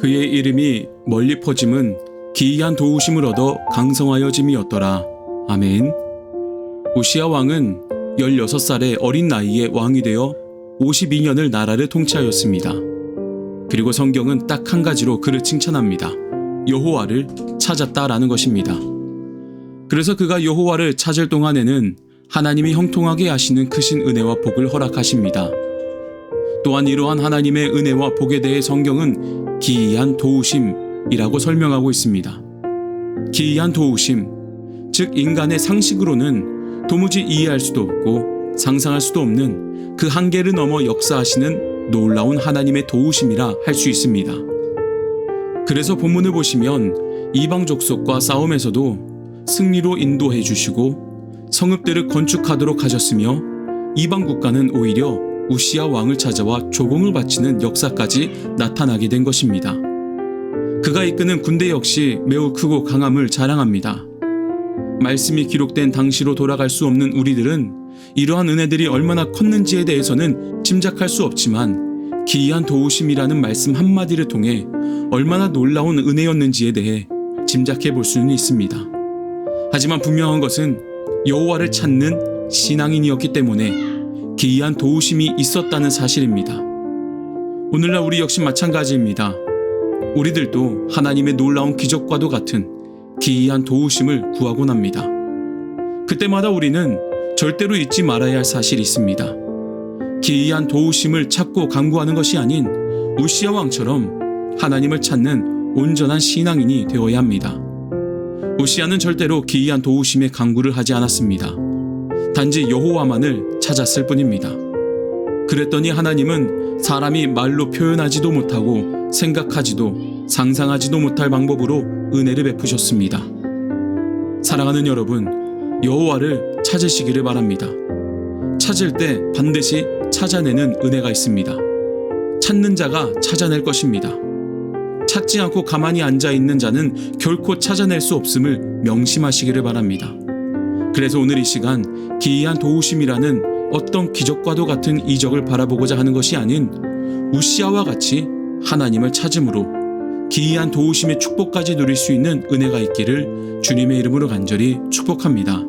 그의 이름이 멀리 퍼짐은 기이한 도우심을 얻어 강성하여짐이었더라. 아멘. 우시아 왕은 16살의 어린 나이에 왕이 되어 52년을 나라를 통치하였습니다. 그리고 성경은 딱 한 가지로 그를 칭찬합니다. 여호와를 찾았다라는 것입니다. 그래서 그가 여호와를 찾을 동안에는 하나님이 형통하게 하시는 크신 은혜와 복을 허락하십니다. 또한 이러한 하나님의 은혜와 복에 대해 성경은 기이한 도우심이라고 설명하고 있습니다. 기이한 도우심, 즉 인간의 상식으로는 도무지 이해할 수도 없고 상상할 수도 없는 그 한계를 넘어 역사하시는 놀라운 하나님의 도우심이라 할 수 있습니다. 그래서 본문을 보시면 이방 족속과 싸움에서도 승리로 인도해 주시고 성읍들을 건축하도록 하셨으며 이방 국가는 오히려 우시아 왕을 찾아와 조공을 바치는 역사까지 나타나게 된 것입니다. 그가 이끄는 군대 역시 매우 크고 강함을 자랑합니다. 말씀이 기록된 당시로 돌아갈 수 없는 우리들은 이러한 은혜들이 얼마나 컸는지에 대해서는 짐작할 수 없지만 기이한 도우심이라는 말씀 한마디를 통해 얼마나 놀라운 은혜였는지에 대해 짐작해 볼 수는 있습니다. 하지만 분명한 것은 여호와를 찾는 신앙인이었기 때문에 기이한 도우심이 있었다는 사실입니다. 오늘날 우리 역시 마찬가지입니다. 우리들도 하나님의 놀라운 기적과도 같은 기이한 도우심을 구하곤 합니다. 그때마다 우리는 절대로 잊지 말아야 할 사실이 있습니다. 기이한 도우심을 찾고 강구하는 것이 아닌 우시아 왕처럼 하나님을 찾는 온전한 신앙인이 되어야 합니다. 우시아는 절대로 기이한 도우심의 강구를 하지 않았습니다. 단지 여호와만을 찾았을 뿐입니다. 그랬더니 하나님은 사람이 말로 표현하지도 못하고 생각하지도 상상하지도 못할 방법으로 은혜를 베푸셨습니다. 사랑하는 여러분, 여호와를 찾으시기를 바랍니다. 찾을 때 반드시 찾아내는 은혜가 있습니다. 찾는 자가 찾아낼 것입니다. 찾지 않고 가만히 앉아 있는 자는 결코 찾아낼 수 없음을 명심하시기를 바랍니다. 그래서 오늘 이 시간 기이한 도우심이라는 어떤 기적과도 같은 이적을 바라보고자 하는 것이 아닌 우시아와 같이 하나님을 찾음으로 기이한 도우심의 축복까지 누릴 수 있는 은혜가 있기를 주님의 이름으로 간절히 축복합니다.